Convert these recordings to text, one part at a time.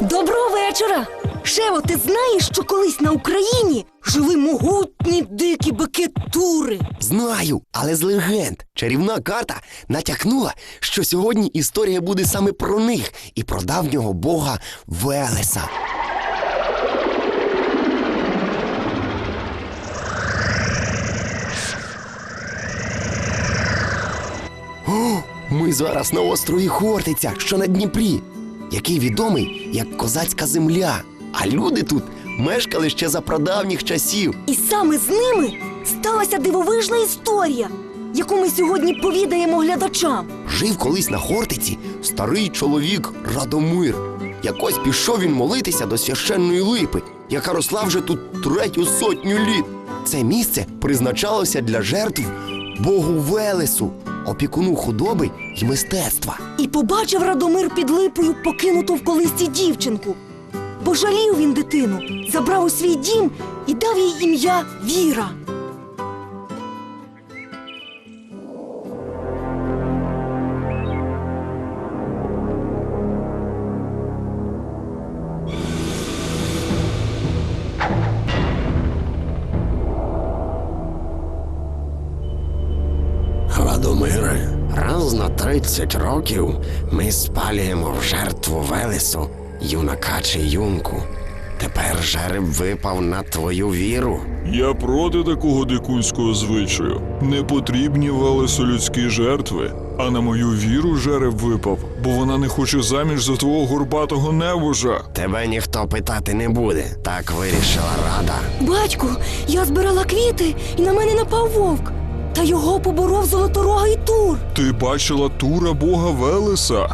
Доброго вечора! Шево, ти знаєш, що колись на Україні жили могутні дикі бики? Знаю, але з легенд. Чарівна карта натякнула, що сьогодні історія буде саме про них і про давнього бога Велеса. Ми зараз на острові Хортиця, що на Дніпрі, який відомий як козацька земля. А люди тут мешкали ще за прадавніх часів. І саме з ними сталася дивовижна історія, яку ми сьогодні повідаємо глядачам. Жив колись на Хортиці старий чоловік Радомир. Якось пішов він молитися до священної липи, яка росла вже тут третю сотню літ. Це місце призначалося для жертв Богу Велесу, опікуну худоби й мистецтва. І побачив Радомир під липою покинуту в колисці дівчинку. Пожалів він дитину, забрав у свій дім і дав їй ім'я Віра. Раз на 30 років ми спалюємо в жертву Велесу юнака чи юнку. Тепер жереб випав на твою віру. Я проти такого дикунського звичаю. Не потрібні Велесу людські жертви, а на мою віру жереб випав, бо вона не хоче заміж за твого горбатого невожа. Тебе ніхто питати не буде. Так вирішила рада. Батьку, я збирала квіти, і на мене напав вовк. Та його поборов золоторогий тур. Ти бачила тура бога Велеса?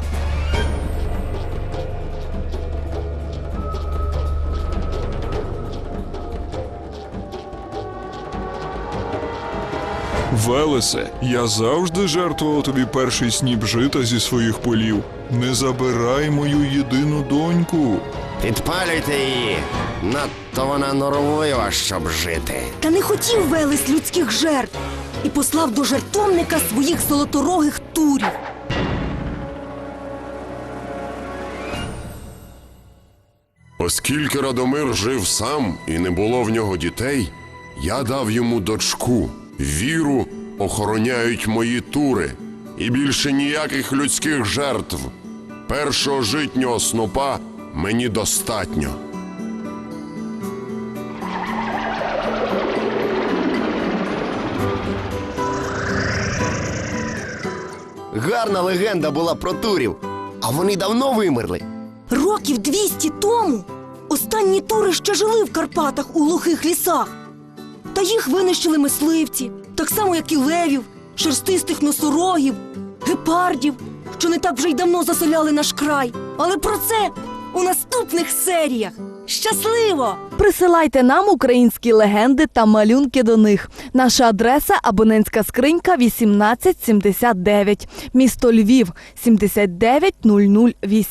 Велесе, я завжди жертвував тобі перший сніп жита зі своїх полів. Не забирай мою єдину доньку. Підпалюйте її. Надто вона норовлива, щоб жити. Та не хотів Велес людських жертв і послав до жертовника своїх золоторогих турів. Оскільки Радомир жив сам і не було в нього дітей, я дав йому дочку. Віру охороняють мої тури, і більше ніяких людських жертв. Першого житнього снопа мені достатньо. Гарна легенда була про турів, а вони давно вимерли. Років 200 тому останні тури ще жили в Карпатах у глухих лісах. Та їх винищили мисливці, так само, як і левів, шерстистих носорогів, гепардів, що не так вже й давно заселяли наш край. Але про це у наступних серіях. Щасливо! Присилайте нам українські легенди та малюнки до них. Наша адреса абонентська скринька 1879, місто Львів 79008.